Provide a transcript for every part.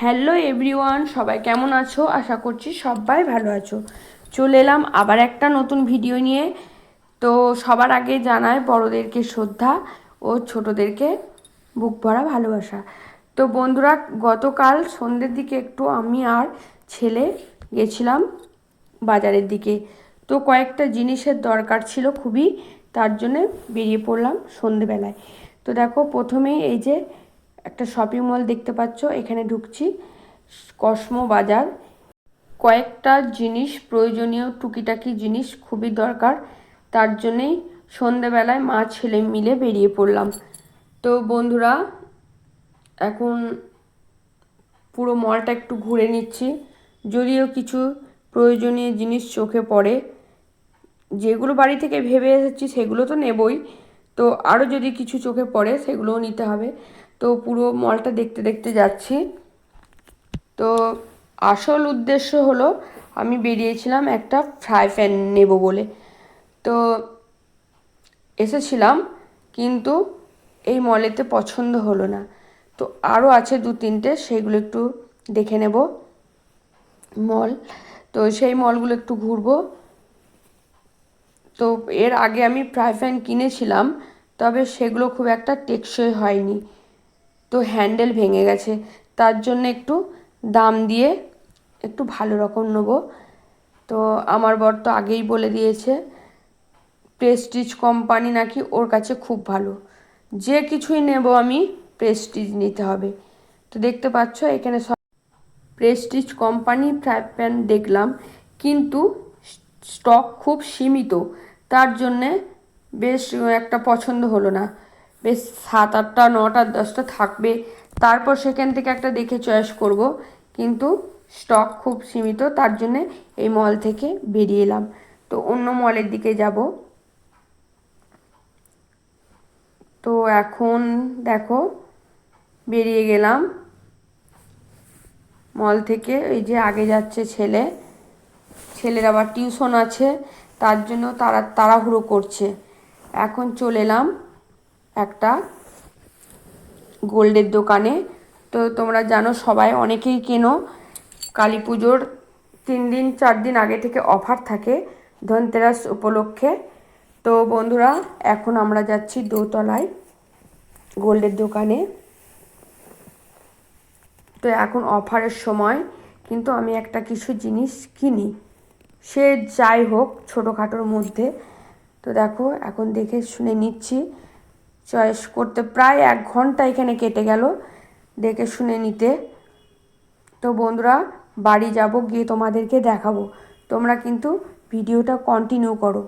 Hello everyone, সবাই কেমন আছো? আশা করছি সবাই ভালো আছো। চলে এলাম আবার একটা নতুন ভিডিও নিয়ে। তো সবার আগে জানায় বড়োদেরকে শ্রদ্ধা ও ছোটোদেরকে বুক ভরা ভালোবাসা। তো বন্ধুরা, গতকাল সন্ধ্যের দিকে একটু আমি আর ছেলে গেছিলাম বাজারের দিকে। তো কয়েকটা জিনিসের দরকার ছিল খুবই, তার জন্যে বেরিয়ে পড়লাম সন্ধেবেলায় তো দেখো, প্রথমেই এই যে একটা শপিং মল দেখতে পাচ্ছ, এখানে ঢুকছি। কসমো বাজার। কয়েকটা জিনিস, প্রয়োজনীয় টুকিটাকি জিনিস খুবই দরকার। তার জন্যেই সন্ধেবেলায় মা ছেলে মিলে বেরিয়ে পড়লাম। তো বন্ধুরা, এখন পুরো মলটা একটু ঘুরে নিচ্ছি। যদিও কিছু প্রয়োজনীয় জিনিস চোখে পড়ে, যেগুলো বাড়ি থেকে ভেবে এসেছি সেগুলো তো নেবই। তো আরও যদি কিছু চোখে পড়ে, সেগুলোও নিতে হবে। তো পুরো মলটা দেখতে দেখতে যাচ্ছি। তো আসল উদ্দেশ্য হলো, আমি বেরিয়েছিলাম একটা ফ্রাই প্যান নেব বলে। তো এসেছিলাম, কিন্তু এই মলেতে পছন্দ হলো না। তো আরও আছে দু তিনটে সেইগুলো একটু দেখে নেব মল তো সেই মলগুলো একটু ঘুরবো। তো এর আগে আমি ফ্রাই প্যান কিনেছিলাম, তবে সেগুলো খুব একটা টেকসই হয়নি। তো হ্যান্ডেল ভেঙে গেছে। তার জন্য একটু দাম দিয়ে একটু ভালো রকম নেব। তো আমার বর তো আগেই বলে দিয়েছে প্রেস্টিজ কোম্পানি নাকি ওর কাছে খুব ভালো। যে কিছুই নেব আমি প্রেস্টিজ নিতে হবে। তো দেখতে পাচ্ছ, এখানে সব প্রেস্টিজ কোম্পানি ফ্রাই প্যান দেখলাম, কিন্তু স্টক খুব সীমিত। তার জন্যে বেশ একটা পছন্দ হলো না। বেশ সাত আটটা, নটা, দশটা থাকবে। তারপর সেখান থেকে একটা দেখে চয়েস করব। কিন্তু স্টক খুব সীমিত, তার জন্যে এই মল থেকে বেরিয়ে এলাম। তো অন্য মলের দিকে যাব। তো এখন দেখো, বেরিয়ে গেলাম। মল থেকে এই যে আগে যাচ্ছে ছেলে, ছেলের আবার টিউশন আছে, তার জন্য তারা, তাড়াহুড়ো করছে। এখন চলে এলাম। একটা গোল্ডের দোকানে। তো তোমরা জানো সবাই অনেকেই কেনো কালী পুজোর তিন দিন, চার দিন আগে থেকে অফার থাকে ধনতেরাস উপলক্ষে। তো বন্ধুরা, এখন আমরা যাচ্ছি দোতলায় গোল্ডের দোকানে। তো এখন অফারের সময়, কিন্তু আমি একটা কিছু জিনিস কিনি। সে যাই হোক ছোটোখাটোর মধ্যে। তো দেখো, এখন দেখে শুনে নিচ্ছি। চয়েস করতে প্রায় এক ঘণ্টা এখানে কেটে গেল, দেখে শুনে নিতে। তো বন্ধুরা, বাড়ি যাব, গিয়ে তোমাদেরকে দেখাবো। তোমরা কিন্তু ভিডিওটা কন্টিনিউ করো।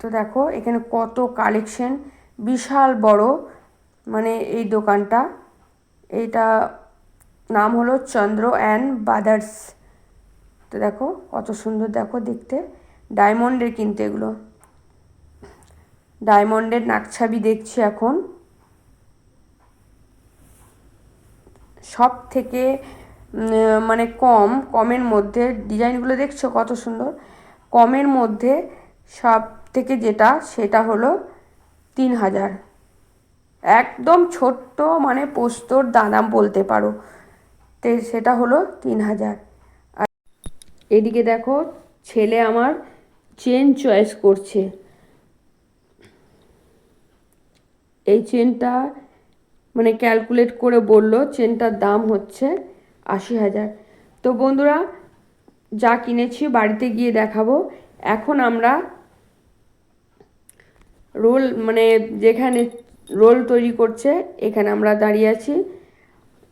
তো দেখো, এখানে কত কালেকশন বিশাল বড় মানে এই দোকানটা। এটা নাম হলো চন্দ্র অ্যান্ড বাদার্স। তো দেখো, কত সুন্দর দেখো দেখতে। ডায়মন্ডের কিন্তু এগুলো। ডায়মন্ডের নাকছাবি দেখছি এখন। সব থেকে মানে কম, কমের মধ্যে, ডিজাইনগুলো দেখছ কত সুন্দর? কমের মধ্যে সব থেকে যেটা, সেটা হলো তিন হাজার। একদম ছোট্ট মানে পোস্তর দানা বলতে পারো। তে, সেটা হলো তিন হাজার। আর এদিকে দেখো, ছেলে আমার চেন চয়েস করছে। এই চেনটা মানে ক্যালকুলেট করে বলল চেনটার দাম হচ্ছে আশি হাজার। তো বন্ধুরা, যা কিনেছি বাড়িতে গিয়ে দেখাবো। এখন আমরা রোল মানে যেখানে রোল তৈরি করছে, এখানে আমরা দাঁড়িয়ে আছি।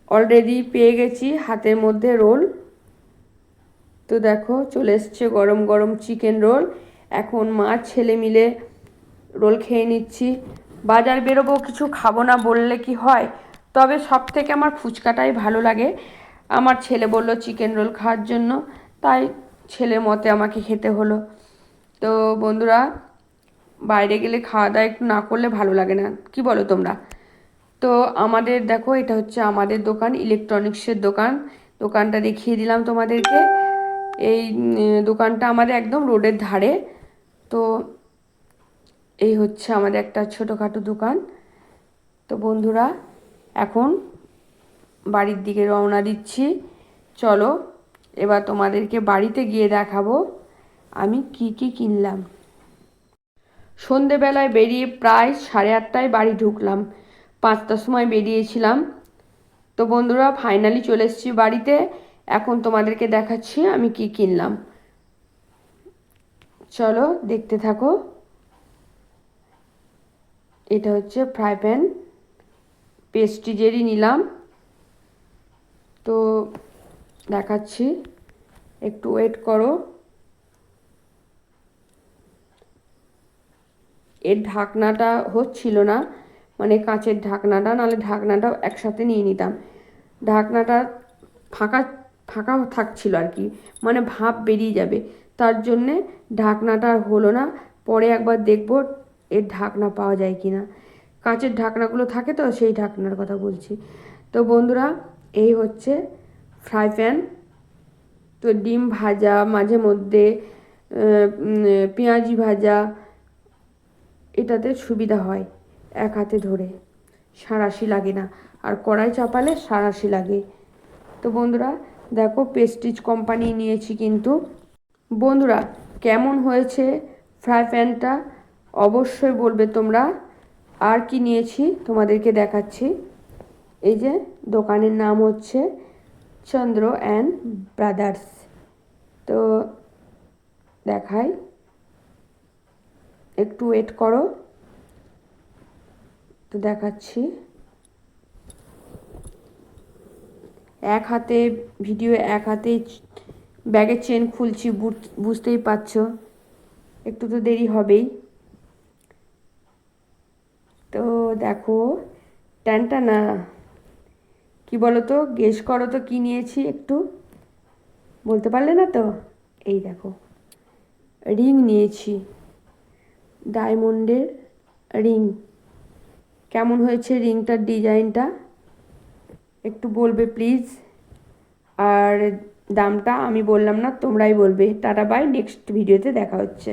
অলরেডি পেয়ে গেছি হাতের মধ্যে রোল। তো দেখো, চলে এসছে গরম গরম চিকেন রোল এখন মা ছেলে মিলে রোল খেয়ে নিচ্ছি। বাজার বেরোবো, কিছু খাব না বললে কি হয়? তবে সব থেকে আমার ফুচকাটাই ভালো লাগে। আমার ছেলে বলল চিকেন রোল খাওয়ার জন্য। তাই ছেলে মতে আমাকে খেতে হলো। তো বন্ধুরা, বাইরে গেলে খাওয়া দাওয়া একটু না করলে ভালো লাগে না। কি বলো তোমরা? তো আমাদের, দেখো, এটা হচ্ছে আমাদের দোকান, ইলেকট্রনিক্সের দোকান। দোকানটা দেখিয়ে দিলাম তোমাদেরকে। এই দোকানটা আমাদের একদম রোডের ধারে। তো এই হচ্ছে আমাদের একটা ছোটোখাটো দোকান। তো বন্ধুরা, এখন বাড়ির দিকে রওনা দিচ্ছি। চলো, এবার তোমাদেরকে বাড়িতে গিয়ে দেখাবো আমি কি কি কিনলাম। সন্ধেবেলায় বেরিয়ে প্রায় সাড়ে আটটায় বাড়ি ঢুকলাম। পাঁচটার সময় বেরিয়েছিলাম। তো বন্ধুরা ফাইনালি চলে এসেছি বাড়িতে। এখন তোমাদেরকে দেখাচ্ছি আমি কি কিনলাম। চলো, দেখতে থাকো। এটা হচ্ছে ফ্রাই প্যান পেস্ট্রি পেস্টিজেরই নিলাম। তো দেখাচ্ছি, একটু ওয়েট করো। এর ঢাকনাটা হচ্ছিল না মানে কাঁচের ঢাকনাটা, নাহলে ঢাকনাটাও একসাথে নিয়ে নিতাম। ঢাকনাটা ফাঁকা ফাঁকা থাকছিল আর কি মানে ভাপ বেরিয়ে যাবে। তার জন্যে ঢাকনাটা হলো না। পরে একবার দেখব এর ঢাকনা পাওয়া যায় কি না? কাঁচের ঢাকনাগুলো থাকে তো, সেই ঢাকনার কথা বলছি। তো বন্ধুরা, এই হচ্ছে ফ্রাই প্যান তো ডিম ভাজা, মাঝে মধ্যে পেঁয়াজি ভাজা, এটাতে সুবিধা হয় এক হাতে ধরে। সাঁড়াশি লাগে না। আর কড়াই চাপালে সাঁড়াশি লাগে। তো বন্ধুরা, দেখো পেস্টিজ কোম্পানি নিয়েছি কিন্তু। বন্ধুরা, কেমন হয়েছে ফ্রাই প্যানটা অবশ্যই বলবে তোমরা, আর কি নিয়েছি তোমাদেরকে দেখাচ্ছি। এই যে, দোকানের নাম হচ্ছে চন্দ্র অ্যান্ড ব্রাদার্স। তো দেখাই। একটু ওয়েট করো। তো দেখাচ্ছি। এক হাতে ভিডিও, এক হাতে ব্যাগের চেন খুলছি বুঝতেই পারছ। একটু তো দেরি হবেই তো দেখো ট্যানটা না কি বলো তো গেস করো তো কী নিয়েছি একটু। বলতে পারলে না তো? এই দেখো রিং নিয়েছি। ডায়মন্ডের রিং কেমন হয়েছে রিংটার ডিজাইনটা? একটু বলবে প্লিজ আর দামটা আমি বললাম না, তোমরাই বলবে। টাটা বাই নেক্সট ভিডিওতে দেখা হচ্ছে।